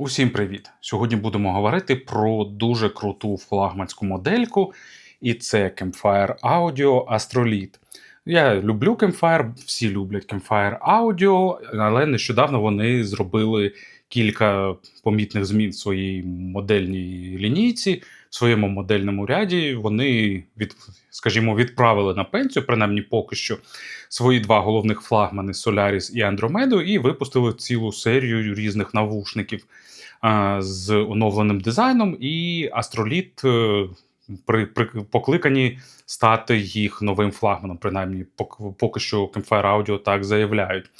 Усім привіт! Сьогодні будемо говорити про дуже круту флагманську модельку, і це Campfire Audio Astrolite. Я люблю Campfire, всі люблять Campfire Audio, але нещодавно вони зробили кілька помітних змін в своїй модельній лінійці, своєму модельному ряді. Вони від, скажімо, відправили на пенсію, принаймні поки що, свої два головних флагмани Solaris і Andromeda, і випустили цілу серію різних навушників а, з оновленим дизайном, і Астроліт е, при, при покликані стати їх новим флагманом. Принаймні, пок- поки що Campfire Audio так заявляють.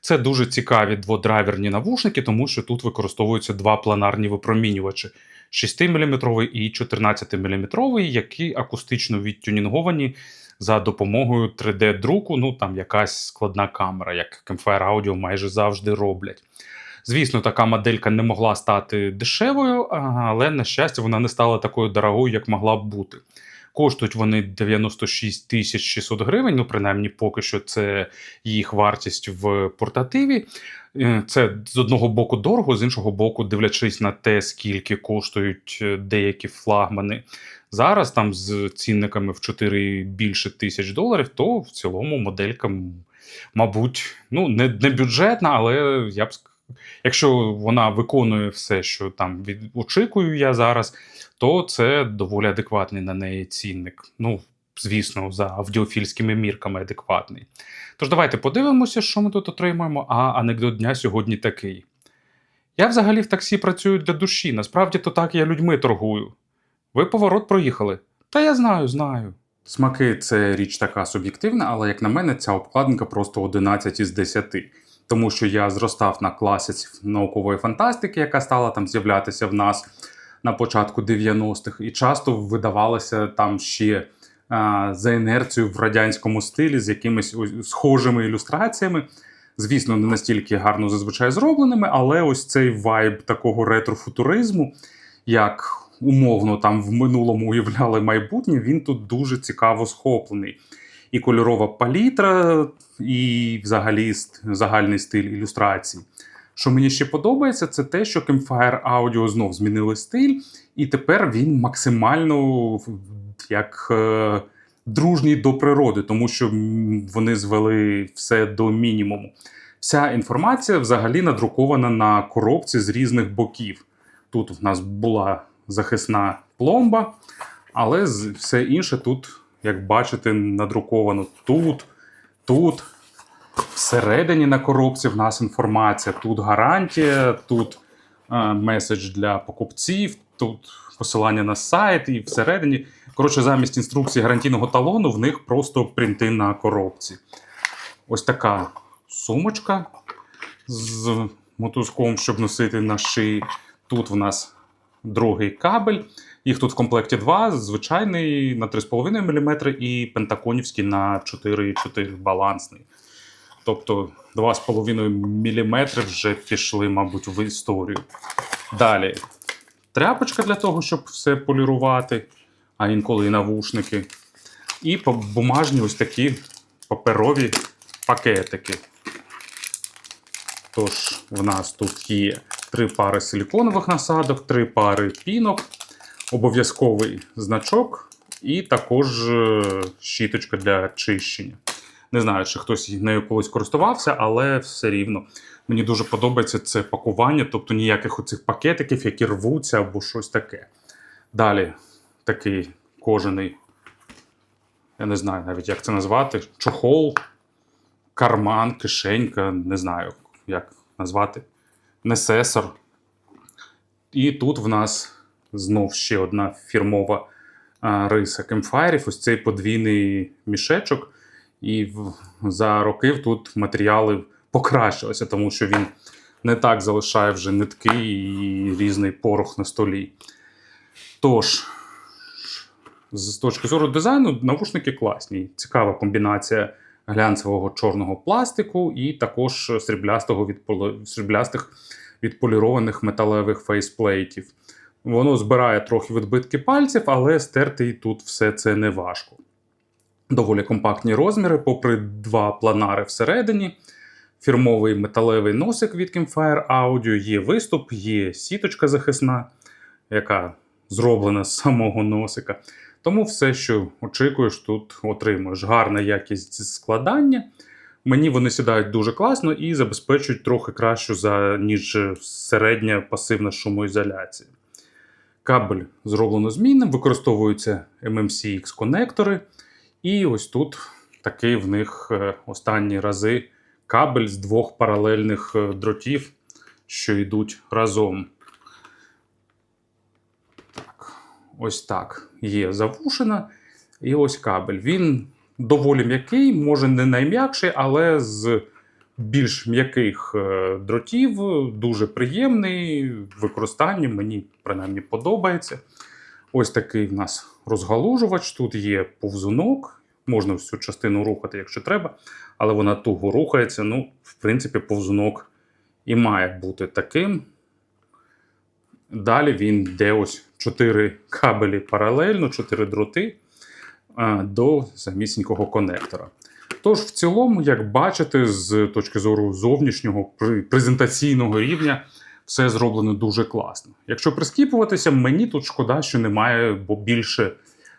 Це дуже цікаві дводрайверні навушники, тому що тут використовуються два планарні випромінювачі: 6-мм і 14-мм, які акустично відтюнінговані за допомогою 3D-друку. Ну там якась складна камера, як Campfire Audio майже завжди роблять. Звісно, така моделька не могла стати дешевою, але, на щастя, вона не стала такою дорогою, як могла б бути. Коштують вони 96 тисяч 600 гривень, ну, принаймні, поки що це їх вартість в портативі. Е, Це з одного боку дорого, з іншого боку, дивлячись на те, скільки коштують е, деякі флагмани. Зараз там з цінниками в 4 більше тисяч доларів, то в цілому моделька, мабуть, ну, не, не бюджетна, але я б ск- Якщо вона виконує все, що там від очікую я зараз, то це доволі адекватний на неї цінник. Ну, звісно, за аудіофільськими мірками адекватний. Тож давайте подивимося, що ми тут отримаємо. А анекдот дня сьогодні такий. Я взагалі в таксі працюю для душі. Насправді то так я людьми торгую. Ви поворот проїхали. Та я знаю, знаю. Смаки це річ така суб'єктивна, але як на мене, ця обкладинка просто 11 із 10. Тому що я зростав на класиці наукової фантастики, яка стала там з'являтися в нас на початку 90-х, і часто видавалося там ще а, за інерцією в радянському стилі з якимись схожими ілюстраціями. Звісно, не настільки гарно зазвичай зробленими, але ось цей вайб такого ретрофутуризму, як умовно там в минулому уявляли майбутнє, він тут дуже цікаво схоплений. І кольорова палітра, і взагалі загальний стиль ілюстрацій. Що мені ще подобається, це те, що Campfire Audio знов змінили стиль, і тепер він максимально як е, дружній до природи, тому що вони звели все до мінімуму. Вся інформація взагалі надрукована на коробці з різних боків. Тут в нас була захисна пломба, але все інше тут, як бачите, надруковано тут, тут. Всередині на коробці в нас інформація. Тут гарантія, тут е, меседж для покупців, тут посилання на сайт і всередині. Коротше, замість інструкції гарантійного талону в них просто принти на коробці. Ось така сумочка з мотузком, щоб носити на шиї. Тут в нас другий кабель. Їх тут в комплекті два: звичайний на 3,5 мм і пентаконівський на 4,4 балансний. Тобто 2,5 мм вже пішли, мабуть, в історію. Далі тряпочка для того, щоб все полірувати, а інколи і навушники. І бумажні ось такі паперові пакетики. Тож, в нас тут є три пари силіконових насадок, три пари пінок, обов'язковий значок і також е, щіточка для чищення. Не знаю, чи хтось нею колись користувався, але все рівно мені дуже подобається це пакування, тобто ніяких оцих пакетиків, які рвуться або щось таке. Далі такий кожаний, я не знаю навіть, як це назвати, чохол, карман, кишенька, не знаю, як назвати, несесор. І тут в нас знов ще одна фірмова риса кемфайрів, ось цей подвійний мішечок. І за роки тут матеріали покращилися, тому що він не так залишає вже нитки і різний порох на столі. Тож, з точки зору дизайну, навушники класні. Цікава комбінація глянцевого чорного пластику і також сріблястих відполірованих металевих фейсплейтів. Воно збирає трохи відбитки пальців, але стерти тут все це не важко доволі компактні розміри, попри два планари всередині. фірмовий металевий носик від Campfire Audio, є виступ, є сіточка захисна, яка зроблена з самого носика. Тому все, що очікуєш, тут отримуєш. Гарна якість складання. Мені вони сідають дуже класно і забезпечують трохи кращу, за, ніж середня пасивна шумоізоляція. Кабель зроблено змінним, використовуються MMCX конектори. І ось тут такий в них е, останні рази кабель з двох паралельних е, дротів, що йдуть разом. Так, ось так є завушена. І ось кабель. Він доволі м'який, може не найм'якший, але з більш м'яких е, дротів, дуже приємний в використанні, мені принаймні подобається. Ось такий в нас розгалужувач. Тут є повзунок, можна всю частину рухати, якщо треба, але вона туго рухається. Ну, в принципі, повзунок і має бути таким. Далі він йде ось 4 кабелі паралельно, 4 дроти до самісінького конектора. Тож, в цілому, як бачите, з точки зору зовнішнього презентаційного рівня, все зроблено дуже класно. Якщо прискіпуватися, мені тут шкода, що немає більше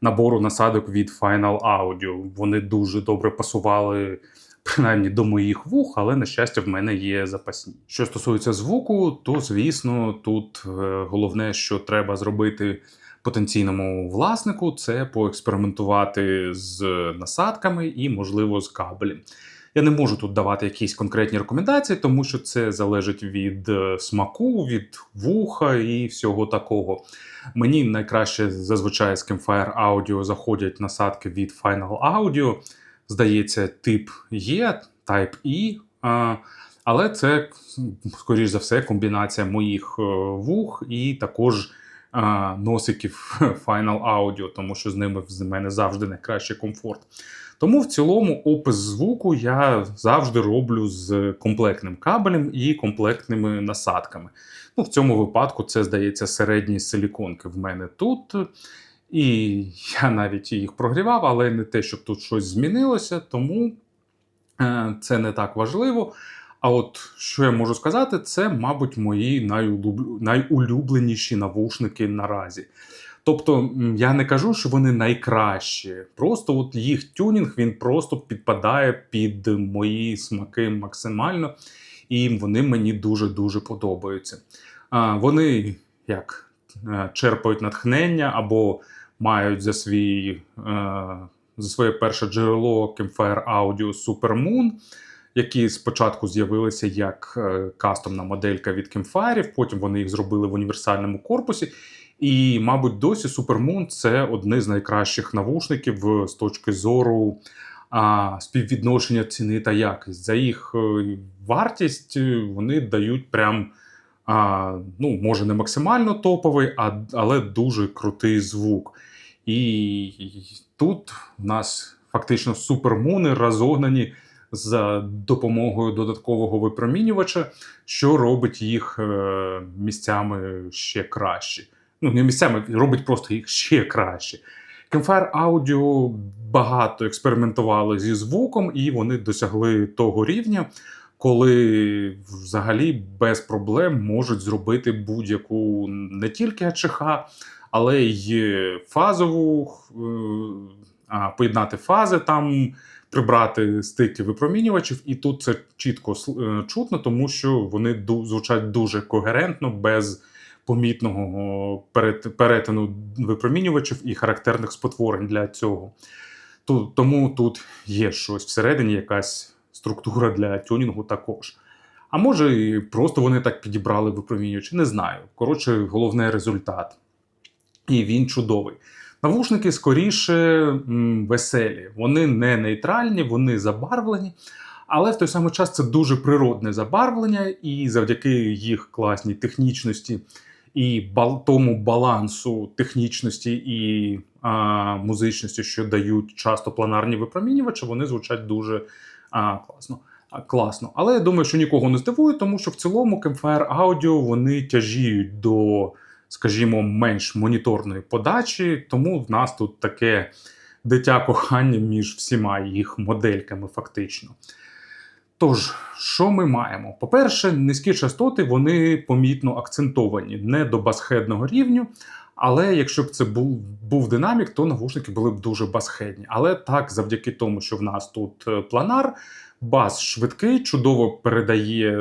набору насадок від Final Audio. Вони дуже добре пасували. Принаймні до моїх вух, але на щастя, в мене є запасні. Що стосується звуку, то звісно, тут е, головне, що треба зробити потенційному власнику, це поекспериментувати з насадками і, можливо, з кабелем. Я не можу тут давати якісь конкретні рекомендації, тому що це залежить від е, смаку, від вуха і всього такого. Мені найкраще зазвичай з Campfire Audio заходять насадки від Final Audio. Здається, тип є, Type E, але це, скоріш за все, комбінація моїх е, вух і також а, носиків Final Audio, тому що з ними в мене завжди найкращий комфорт. Тому в цілому опис звуку я завжди роблю з комплектним кабелем і комплектними насадками. Ну, В цьому випадку це здається середні силіконки в мене тут. І я навіть їх прогрівав, але не те, щоб тут щось змінилося, тому е, це не так важливо. А от що я можу сказати, це, мабуть, мої найулюбленіші навушники наразі. Тобто, я не кажу, що вони найкращі. Просто от їх тюнінг він просто підпадає під мої смаки максимально, і вони мені дуже-дуже подобаються. Вони як е, черпають натхнення або мають за свій е, за своє перше джерело Campfire Audio Super Moon, які спочатку з'явилися як е, кастомна моделька від Campfire, потім вони їх зробили в універсальному корпусі. І, мабуть, досі Supermoon це одне з найкращих навушників е, з точки зору а, співвідношення ціни та якість. За їх е, вартість вони дають прям, а, ну, може, не максимально топовий, а, але дуже крутий звук. І тут в нас фактично супермуни розогнані за допомогою додаткового випромінювача, що робить їх е, місцями ще краще. Ну, не місцями, робить просто їх ще краще. Campfire Audio багато експериментували зі звуком, і вони досягли того рівня, коли взагалі без проблем можуть зробити будь-яку не тільки АЧХ, але й фазову, е, а, поєднати фази там, прибрати стики випромінювачів, і тут це чітко е, чутно, тому що вони звучать дуже когерентно, без помітного перетину випромінювачів і характерних спотворень для цього. Тому тут є щось всередині, якась структура для тюнінгу також. А може, і просто вони так підібрали випромінювачі, не знаю. Коротше, головне результат. І він чудовий. Навушники скоріше веселі. Вони не нейтральні, вони забарвлені. Але в той самий час це дуже природне забарвлення, і завдяки їх класній технічності і тому балансу технічності і а, музичності, що дають часто планарні випромінювачі, вони звучать дуже а, класно. Класно. Але я думаю, що нікого не здивує, тому що в цілому Campfire Audio вони тяжіють до, скажімо, менш моніторної подачі, тому в нас тут таке дитя кохання між всіма їх модельками, фактично. Тож, що ми маємо? По-перше, низькі частоти вони помітно акцентовані не до басхедного рівню. Але якщо б це був був динамік, то навушники були б дуже басхедні. Але так, завдяки тому, що в нас тут е, планар, бас швидкий, чудово передає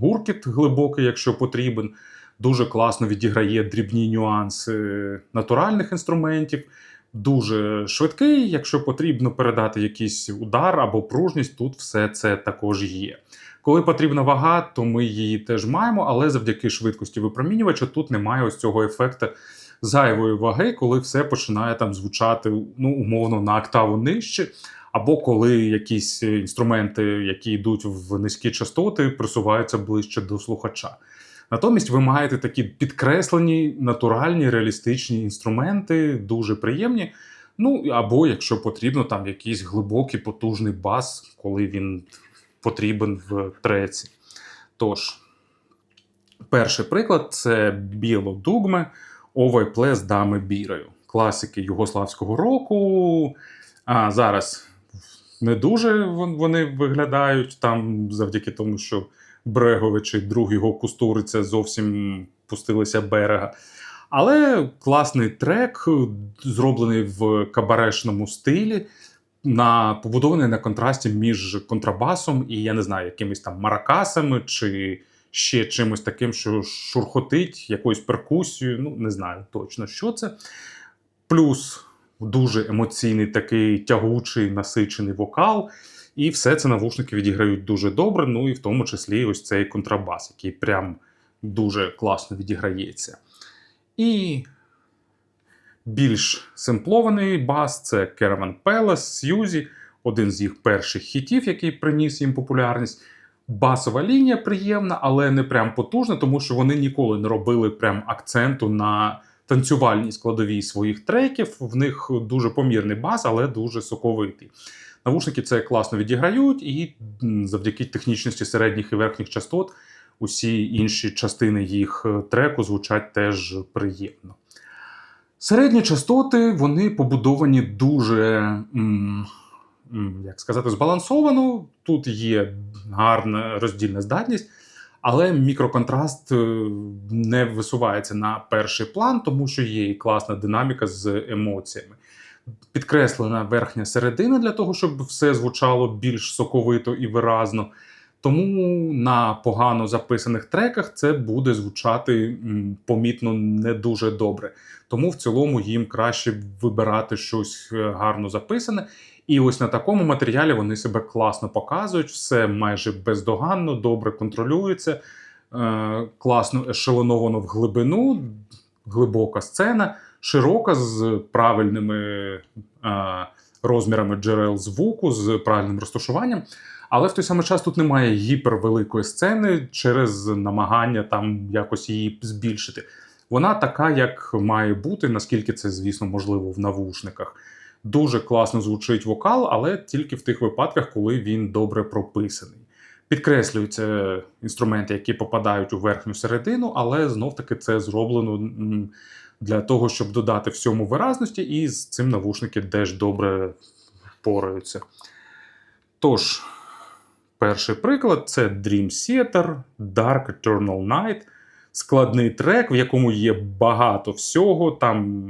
гуркіт глибокий, якщо потрібен. Дуже класно відіграє дрібні нюанси натуральних інструментів. Дуже швидкий, якщо потрібно передати якийсь удар або пружність, тут все це також є. Коли потрібна вага, то ми її теж маємо, але завдяки швидкості випромінювача тут немає ось цього ефекту зайвої ваги, коли все починає там звучати ну, умовно на октаву нижче. Або коли якісь інструменти, які йдуть в низькі частоти, присуваються ближче до слухача. Натомість ви маєте такі підкреслені, натуральні, реалістичні інструменти, дуже приємні. Ну або, якщо потрібно, там якийсь глибокий потужний бас, коли він потрібен в треці. Тож, перший приклад це біло дугме Овайпле з дами бірою. Класики югославського року. А зараз не дуже вони виглядають там завдяки тому, що Брегович і друг його кустуриця зовсім пустилися берега. Але класний трек, зроблений в кабарешному стилі, на побудований на контрасті між контрабасом і я не знаю, якимись там маракасами чи ще чимось таким, що шурхотить, якоюсь перкусією. Ну, не знаю точно, що це. Плюс дуже емоційний, такий тягучий, насичений вокал. І все це навушники відіграють дуже добре. Ну і в тому числі ось цей контрабас, який прям дуже класно відіграється. І більш семплований бас це Caravan Palace, Сьюзі, один з їх перших хітів, який приніс їм популярність. Басова лінія приємна, але не прям потужна, тому що вони ніколи не робили прям акценту на танцювальній складовій своїх треків. В них дуже помірний бас, але дуже соковитий. Навушники це класно відіграють, і завдяки технічності середніх і верхніх частот усі інші частини їх треку звучать теж приємно. Середні частоти вони побудовані дуже, як сказати, збалансовано. Тут є гарна роздільна здатність, але мікроконтраст е, не висувається на перший план, тому що є і класна динаміка з емоціями. Підкреслена верхня середина для того, щоб все звучало більш соковито і виразно. Тому на погано записаних треках це буде звучати помітно не дуже добре. Тому в цілому їм краще вибирати щось е, гарно записане. І ось на такому матеріалі вони себе класно показують, все майже бездоганно, добре контролюється, е, класно ешелоновано в глибину, глибока сцена, широка з правильними розмірами джерел звуку, з правильним розташуванням. Але в той самий час тут немає гіпервеликої сцени через намагання там якось її збільшити. Вона така, як має бути, наскільки це, звісно, можливо в навушниках. Дуже класно звучить вокал, але тільки в тих випадках, коли він добре прописаний. Підкреслюються інструменти, які попадають у верхню середину, але знов-таки це зроблено для того, щоб додати всьому виразності, і з цим навушники теж добре впораються. Тож, перший приклад це Dream Theater Dark Eternal Night складний трек, в якому є багато всього. Там,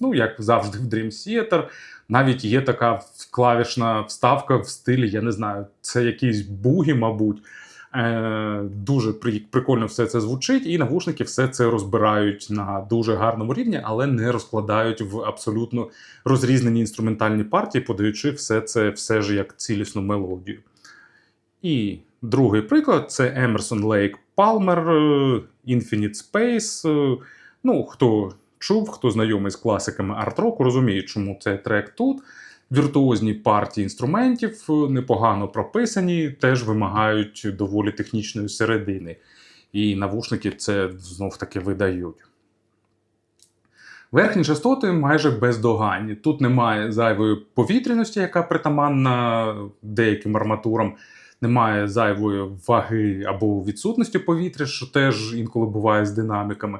ну, як завжди, в Dream Theater, навіть є така клавішна вставка в стилі, я не знаю, це якийсь бугі, мабуть. Е, Дуже прикольно все це звучить, і навушники все це розбирають на дуже гарному рівні, але не розкладають в абсолютно розрізнені інструментальні партії, подаючи все це все ж як цілісну мелодію. І другий приклад це Emerson Lake Palmer Infinite Space. Е, ну, хто чув, хто знайомий з класиками арт-року, розуміє, чому цей трек тут. Віртуозні партії інструментів е, непогано прописані, теж вимагають доволі технічної середини. І навушники це знов таки видають. Верхні частоти майже бездоганні. Тут немає зайвої повітряності, яка притаманна деяким арматурам немає зайвої ваги або відсутності повітря, що теж інколи буває з динаміками.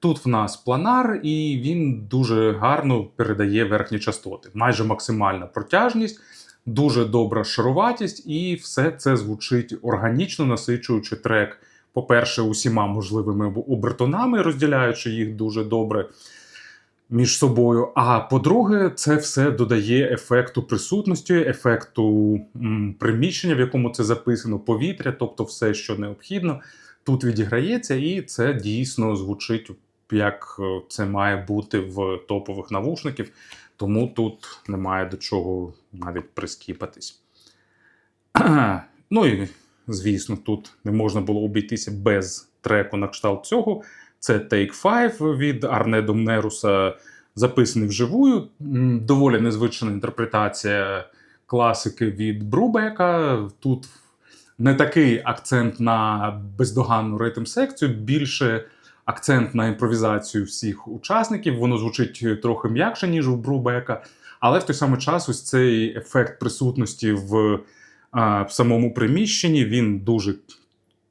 Тут в нас планар, і він дуже гарно передає верхні частоти. Майже максимальна протяжність, дуже добра шаруватість, і все це звучить органічно, насичуючи трек, по-перше, усіма можливими обертонами, розділяючи їх дуже добре між собою. А по-друге, це все додає ефекту присутності, ефекту м, приміщення, в якому це записано, повітря, тобто все, що необхідно, тут відіграється, і це дійсно звучить як е, це має бути в топових навушників. Тому тут немає до чого навіть прискіпатись. ну і звісно, тут не можна було обійтися без треку на кшталт цього. Це Take 5 від Арне Домнеруса, записаний вживую. Доволі незвична інтерпретація класики від Брубека. Тут не такий акцент на бездоганну ритм секцію, більше акцент на імпровізацію всіх учасників. Воно звучить трохи м'якше, ніж у Брубека, але в той самий час ось цей ефект присутності в, а, в самому приміщенні він дуже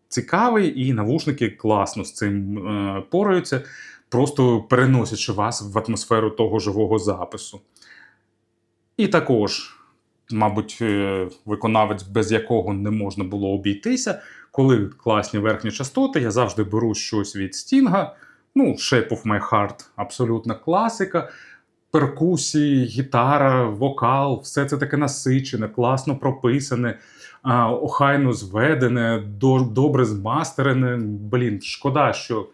цікавий, і навушники класно з цим е, пораються, просто переносячи вас в атмосферу того живого запису. І також, мабуть, е, виконавець, без якого не можна було обійтися, коли класні верхні частоти, я завжди беру щось від Стінга. Ну, Shape of My Heart абсолютна класика. Перкусії, гітара, вокал, все це таке насичене, класно прописане, охайно зведене, добре змастерене. Блін, шкода, що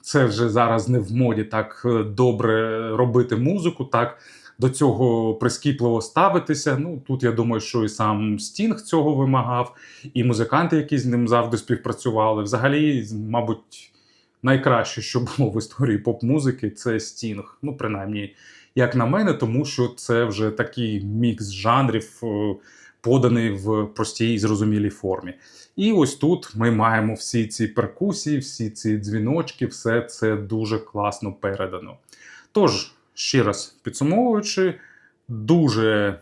це вже зараз не в моді так е, добре робити музику, так до цього прискіпливо ставитися. Ну тут я думаю, що і сам Стінг цього вимагав, і музиканти, які з ним завжди співпрацювали. Взагалі, мабуть, найкраще, що було в історії поп-музики, це Стінг. Ну, принаймні, як на мене, тому що це вже такий мікс жанрів. е, Поданий в простій і зрозумілій формі. І ось тут ми маємо всі ці перкусії, всі ці дзвіночки, все це дуже класно передано. Тож, ще раз підсумовуючи, дуже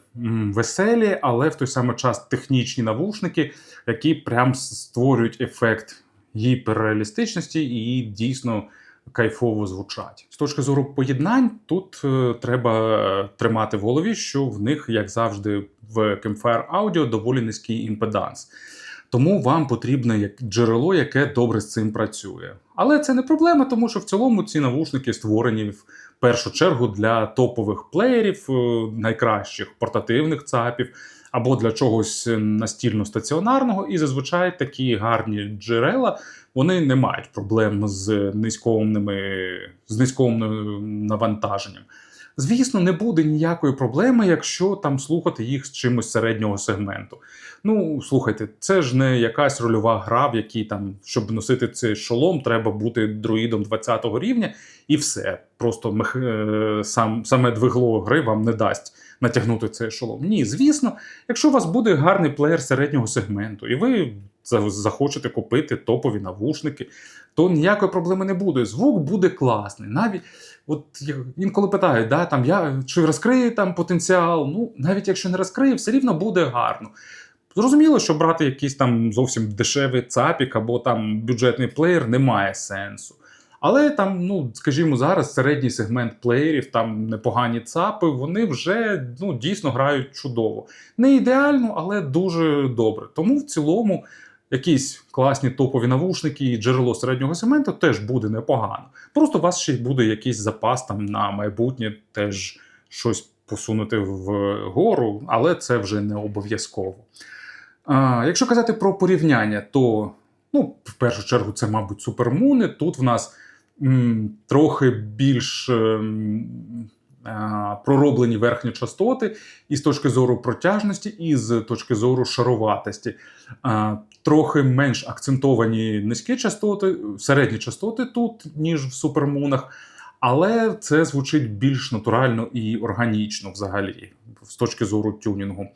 веселі, але в той самий час технічні навушники, які прям створюють ефект гіперреалістичності і дійсно кайфово звучать. З точки зору поєднань, тут е, треба тримати в голові, що в них, як завжди, в Campfire Audio доволі низький імпеданс. Тому вам потрібне як джерело, яке добре з цим працює. Але це не проблема, тому що в цілому ці навушники створені в першу чергу для топових плеєрів, е, найкращих портативних ЦАПів або для чогось настільно стаціонарного. І зазвичай такі гарні джерела вони не мають проблем з низькоомними, з низькоомним навантаженням. Звісно, не буде ніякої проблеми, якщо там слухати їх з чимось середнього сегменту. Ну, слухайте, це ж не якась рольова гра, в якій там, щоб носити цей шолом, треба бути друїдом 20-го рівня, і все. Просто мех... е, сам, саме двигло гри вам не дасть натягнути цей шолом. Ні, звісно, якщо у вас буде гарний плеєр середнього сегменту, і ви захочете купити топові навушники, то ніякої проблеми не буде. Звук буде класний. Навіть от інколи питають, да, там, я, чи розкриє там потенціал. Ну, навіть якщо не розкриє, все рівно буде гарно. Зрозуміло, що брати якийсь там зовсім дешевий цапік або там бюджетний плеєр немає сенсу. Але там, ну скажімо, зараз середній сегмент плеєрів, там непогані ЦАПи, вони вже ну, дійсно грають чудово. Не ідеально, але дуже добре. Тому в цілому якісь класні топові навушники і джерело середнього сегменту теж буде непогано. Просто у вас ще й буде якийсь запас там на майбутнє, теж щось посунути вгору, але це вже не обов'язково. А, якщо казати про порівняння, то ну, в першу чергу це, мабуть, супермуни. Тут в нас м, трохи більш ем, а, пророблені верхні частоти, і з точки зору протяжності, і з точки зору шаруватості. Трохи менш акцентовані низькі частоти, середні частоти тут, ніж в супермунах. Але це звучить більш натурально і органічно взагалі, з точки зору тюнінгу.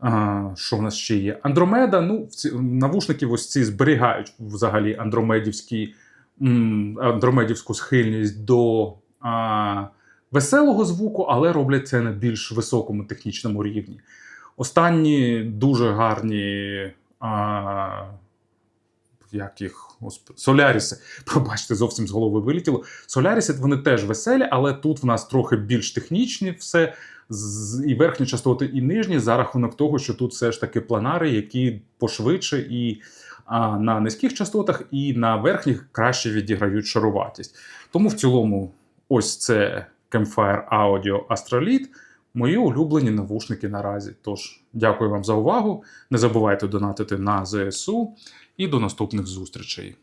А, що в нас ще є? Андромеда. Ну, навушники ось ці зберігають взагалі андромедівські, андромедівську схильність до а, веселого звуку, але роблять це на більш високому технічному рівні. Останні дуже гарні. А, як їх Соляріси, пробачте, зовсім з голови вилетіло. Соляріси вони теж веселі, але тут в нас трохи більш технічні все і верхні частоти, і нижні, за рахунок того, що тут все ж таки планари, які пошвидше і а, на низьких частотах, і на верхніх краще відіграють шаруватість. Тому в цілому, ось це Campfire Audio Astrolite. Мої улюблені навушники наразі. Тож, дякую вам за увагу. Не забувайте донатити на ЗСУ і до наступних зустрічей.